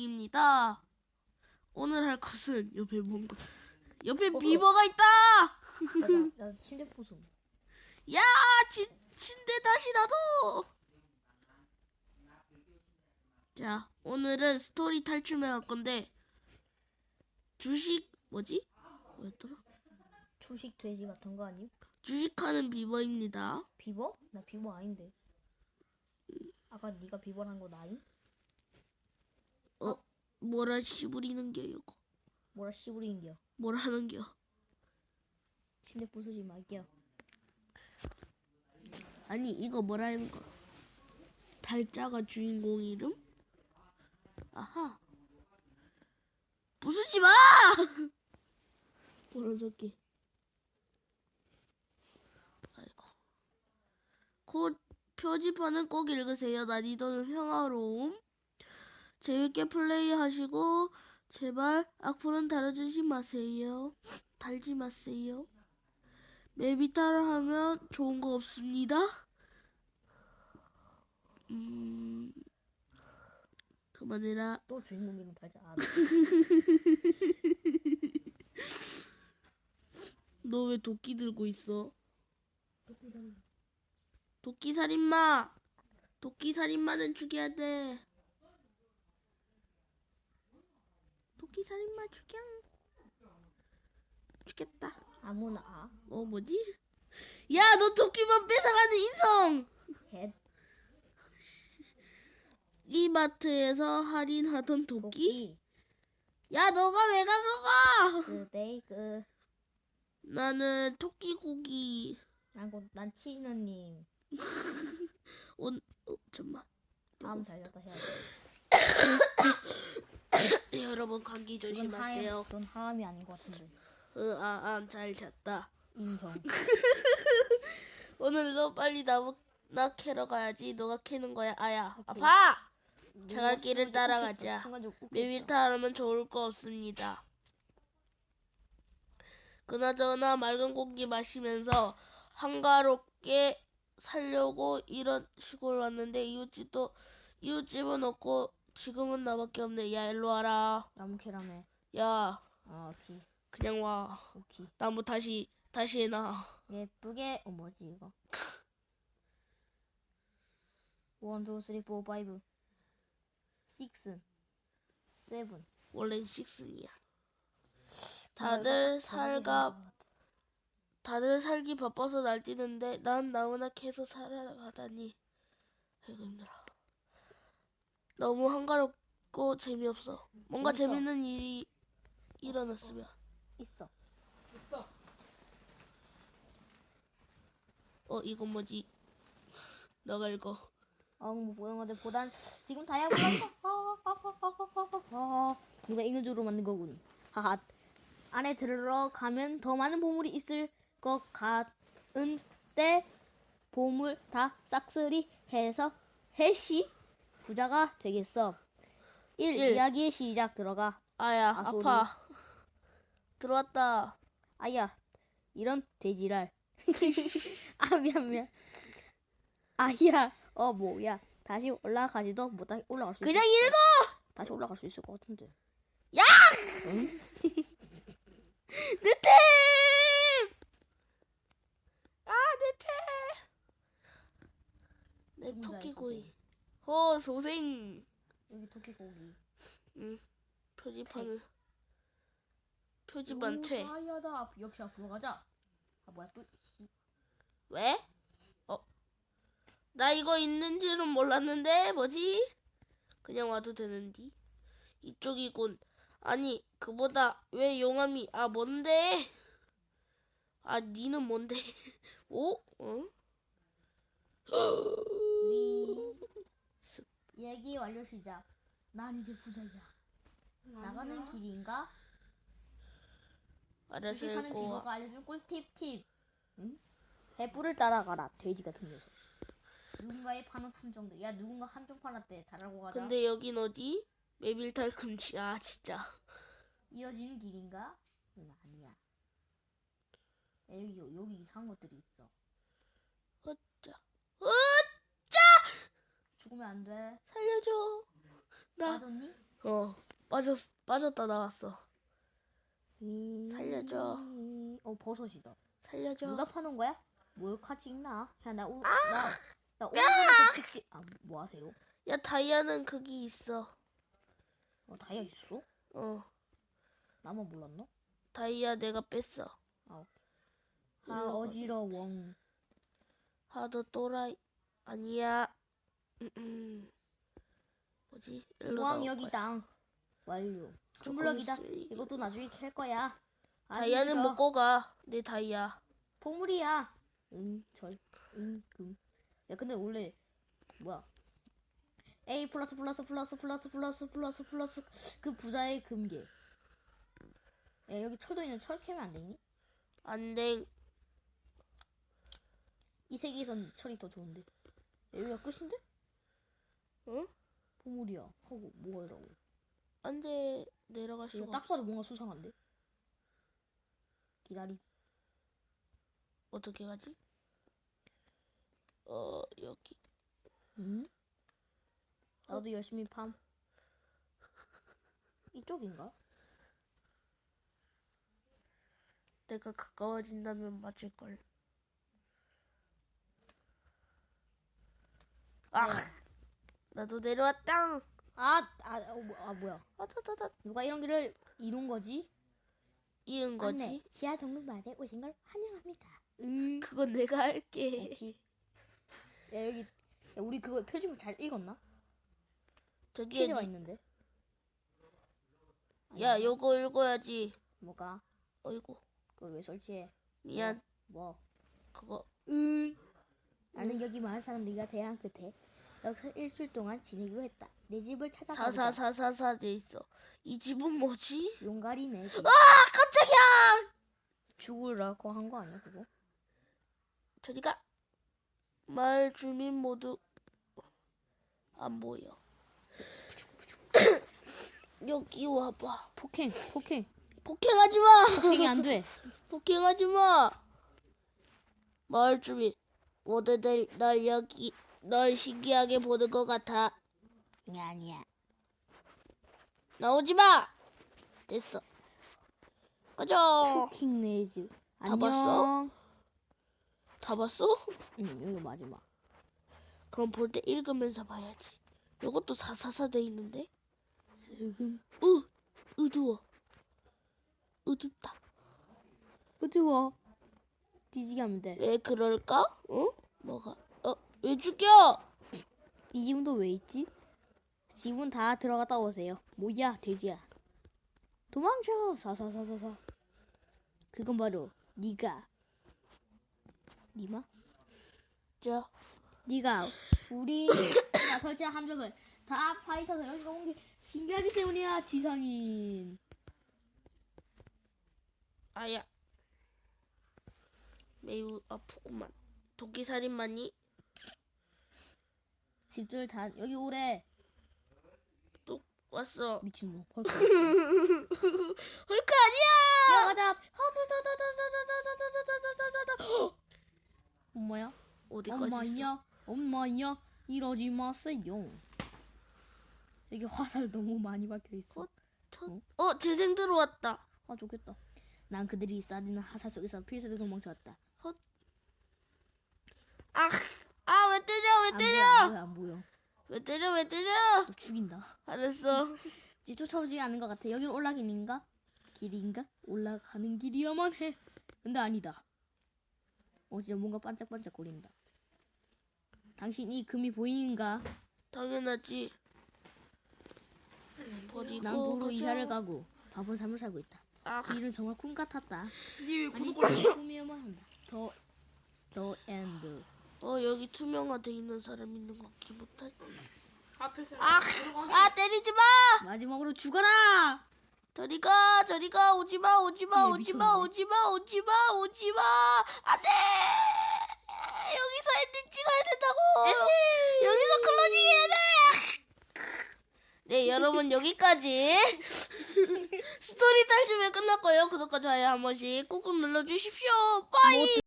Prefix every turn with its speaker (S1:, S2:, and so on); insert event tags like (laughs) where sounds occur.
S1: 입니다. 오늘 할 것은 옆에 뭔가 옆에
S2: 어,
S1: 비버가 있다.
S2: 나, (laughs) 나 침대 부숨.
S1: 야, 침, 침대 다시 놔둬. 자, 오늘은 스토리 탈출을 할 건데 주식 뭐지? 뭐였더라?
S2: 주식 돼지 같은 거 아님?
S1: 주식하는 비버입니다.
S2: 비버? 나 비버 아닌데. 아까 네가 비버란 거 나임?
S1: 어, 뭐라 씨부리는 게 이거?
S2: 뭐라 씨부리인겨.
S1: 뭐라 하는 겨?
S2: 침대 부수지 말게요.
S1: 아니 이거 뭐라는 거? 달짜가 주인공 이름? 아하. 부수지 마! (laughs) 뭐라 적기? 아이고. 곧 표지판은 꼭 읽으세요. 난이도는 평화로움. 재밌게 플레이하시고 제발 악플은 달아주지 마세요. 달지 마세요. 맵이 따라하면 좋은 거 없습니다. 음, 그만해라.
S2: 또 주인공 이름 달자. 아,
S1: 너 왜 도끼 들고 있어? 도끼 살인마. 도끼 살인마는 죽여야 돼. 도끼 살인마 죽여. 죽겠다.
S2: 아무나 아.
S1: 어 뭐지? 야, 너 도끼만 뺏어가는 인성.
S2: 헷.
S1: 이마트에서 할인하던 도끼?
S2: 도끼.
S1: 야, 너가 왜 가져가?
S2: 그대 그.
S1: 나는 토끼고기.
S2: 난고 난 치느님. (laughs)
S1: 온, 어, 잠만.
S2: 다음 달렸다 해야 돼. (coughs) (coughs)
S1: 여러분 감기
S2: 이건
S1: 조심하세요.
S2: 이건 하암이 아닌 것 같은데.
S1: 어, 아, 아, 잘 잤다.
S2: 인정. (laughs)
S1: 오늘도 빨리 나무 나 캐러 가야지. 너가 캐는 거야. 아야, 아파. 자갈 길을 따라가자.
S2: 순간적으로
S1: 메밀타라면 좋을 거 없습니다. 그나저나 맑은 공기 마시면서 한가롭게 살려고 이런 시골 왔는데 이웃집도 이웃집은 없고 지금은 나밖에 없네. 야 일로 와라.
S2: 나무 캐라며.
S1: 야
S2: 아 오케이
S1: 그냥 와.
S2: 오케이.
S1: 나무 다시 다시 해놔.
S2: 예쁘게 어 뭐지 이거? 원, 투, 쓰리, 포, 파이브, 식스, 세븐.
S1: 원래는 식슨이야. 다들 살가 다들 살기 바빠서 날뛰는데 난 나무나 캐서 살아가다니 아이고 힘들어 너무 한가롭고 재미없어 뭔가
S2: 재밌어.
S1: 재밌는 일이 일어났으면
S2: 있어.
S1: 어 이건 뭐지 너가 읽어
S2: 어뭐 모양인데 보단 지금 다이아몬드 (coughs) 누가 줄로 만든 거군. 하하. 안에 들어가면 더 많은 보물이 있을 것 같은데 보물 다 싹쓸이 해서 해시 부자가 되겠어. 1.
S1: 일.
S2: 이야기의 시작 들어가.
S1: 아야
S2: 아,
S1: 아,
S2: 소리.
S1: 파 들어왔다
S2: 아야 이런 돼지랄. (laughs) 아 미안 미안. 아야 어 뭐야 다시 올라가지도 못하 올라갈 수
S1: 그냥
S2: 있을-
S1: 읽어
S2: 다시 올라갈 수 있을 것 같은데.
S1: 내템 아내템내 토끼고이 허 소생
S2: 여기 토끼고기.
S1: 응 표지판을 표지판 퇴
S2: 아야다 역시 앞으로 가자. 아 뭐야 또
S1: 왜? 어? 나 이거 있는 줄은 몰랐는데 뭐지? 그냥 와도 되는디? 이쪽이군. 아니 그보다 왜 용암이 아 뭔데? 아 니는 뭔데? (laughs) 오? 어?
S2: 위 얘기 완료 시작. 난 이제 부자야. 나가는 길인가?
S1: 알아서
S2: 주식하는. 비버가 알려준 꿀팁 팁. 응? 해불을 따라가라. 돼지 같은 녀석. 누군가의 파는 판정들. 야 누군가 한정 팔았대. 잘 알고 가자.
S1: 근데 여긴 어디? 메빌탈 금지. 아 진짜.
S2: 이어지는 길인가? 응, 아니야. 야, 여기 여기 이상한 것들이 있어.
S1: 어짜. 어
S2: 죽으면 안 돼.
S1: 살려줘. 나
S2: 맞았니?
S1: 어 빠졌 빠졌다 나왔어.
S2: 이-
S1: 살려줘.
S2: 어 버섯이다.
S1: 살려줘.
S2: 누가 파는 거야? 몰카 찍나? 야나 오, 나나 오늘부터 찍지. 아뭐 하세요?
S1: 야 다이아는 거기 있어.
S2: 어 다이아 있어?
S1: 어
S2: 나만 몰랐나?
S1: 다이아 내가 뺐어.
S2: 아 오케이. 아. 어지러워.
S1: 하도 또라이 아니야. 음, 음. 뭐지? 일로 나올
S2: 여기다. 완료. 주물럭이다. 이것도 나중에 캘 거야.
S1: 다이아는
S2: 아니라
S1: 먹고 가. 내 다이아.
S2: 보물이야. 응, 절, 응, 금. 야, 근데 원래 뭐야? A 플러스 플러스 플러스 플러스 플러스 플러스 플러스 그 부자의 금괴. 야, 여기 철도 있는 철 캐면 안 되니?
S1: 안 돼.
S2: 이 세계에선 철이 더 좋은데. 야, 여기가 끝인데?
S1: 응?
S2: 보물이야. 하고 뭐하라고?
S1: 안돼 내려갈
S2: 이거
S1: 수가
S2: 딱
S1: 없어.
S2: 봐도 뭔가 수상한데. 기다리.
S1: 어떻게 가지? 어 여기.
S2: 응? 나도 열심히 팜. (laughs) 이쪽인가?
S1: 내가 가까워진다면 맞을 걸. 아, 나도 내려왔다.
S2: 아, 아, 어, 뭐, 아 뭐야?
S1: 아다다다
S2: 누가 이런 길을 이룬 거지?
S1: 이은 거지.
S2: 지하 동굴마을에 오신 걸 환영합니다. 응.
S1: 그건 내가 할게.
S2: 야 여기 야, 우리 그거 표지물 잘 읽었나?
S1: 저기
S2: 퀴즈가. 있는데.
S1: 야, 요거 읽어야지.
S2: 뭐가?
S1: 어이구,
S2: 그걸 왜 설치해?
S1: 미안.
S2: 뭐?
S1: 그거
S2: 응. 나는 여기 마을 사람들과 대화한 끝에 여기서 일주일 동안 지내기로 했다. 내 집을 찾아가자.
S1: 사사사사사 돼 있어. 이 집은 뭐지?
S2: 용가리 내 집.
S1: 아, 깜짝이야.
S2: 죽으라고 한 거 아니야 그거?
S1: 저리가. 마을 주민 모두 안 보여. (coughs) 여기 와봐.
S2: 폭행, 폭행.
S1: 폭행하지 마.
S2: 폭행이 안 돼. (laughs)
S1: 폭행하지 마. 마을 주민 모두들 널 여기 널 신기하게 보는 것 같아.
S2: 아니야, 아니야.
S1: 나오지 마. 됐어. 가자.
S2: 내 집.
S1: 다
S2: 안녕.
S1: 봤어? 다 봤어?
S2: 응, 여기 마지막.
S1: 그럼 볼 때 읽으면서 봐야지. 이것도 사사사 돼 있는데.
S2: 슬금.
S1: 으, 으두워. 으둡다.
S2: 어두워. 뒤지게 하면 돼.
S1: 왜 그럴까? 어? 뭐가? 어, 왜 죽여?
S2: 이또왜 있지? 집은 다 들어갔다 오세요. 뭐야, 돼지야. 도망쳐. 사사사사사. 그건 바로 네가. 니마?
S1: 자,
S2: 네가 우리 (coughs) 가 설치한 함정을 다 파헤쳐서 여기가 온 게 신기하기 때문이야, 지상인.
S1: 아야. 매우 아프구만. 도끼 살인마니?
S2: 집들 다 여기 오래.
S1: 또 왔어.
S2: 미친 놈. 헐크.
S1: 헐크 아니야!
S2: 뛰어가자. 엄마야?
S1: 어디까지 있어?
S2: 엄마야, 엄마야, 이러지 마세요. 여기 화살 너무 많이 박혀 있어.
S1: 어? 저- 어, 재생 들어왔다.
S2: 아 좋겠다. 난 그들이 쏴대는 화살 속에서 필사도 도망쳐왔다.
S1: 아, 아, 왜
S2: 안? 보여.
S1: 왜 때려, 왜 때려?
S2: 너 죽인다.
S1: 알았어. (laughs)
S2: 이제 쫓아오지 않은 것 같아. 여기로 올라가는가? 길인가? 올라가는 길이야만 해. 근데 아니다. 어 진짜 뭔가 반짝반짝 거린다. 당신 이 금이 보이는가?
S1: 당연하지. 버리고
S2: 난
S1: 가자.
S2: 이사를 가고 바본 삶을 살고 있다.
S1: 아,
S2: 이 일은 정말 꿈 같았다.
S1: 니왜
S2: 아니 (laughs) 꿈이야만 한다. 더, 더 엔드.
S1: 어 여기 투명화돼 있는 사람 있는 거 기못하
S3: 앞에 사람
S1: 아, 아 때리지 마.
S2: 마지막으로 죽어라.
S1: 저리 가, 저리 가, 오지 마, 오지 마,
S2: 얘
S1: 오지 마. 오지 마, 오지 마, 오지 마. 안돼. 여기서 엔딩 찍어야 된다고. 여기서 클로징 해야 돼. 네, 여러분 여기까지 (laughs) 스토리 탈주에 끝났고요. 구독과 좋아요 한 번씩 꾹꾹 눌러주십시오. 빠이.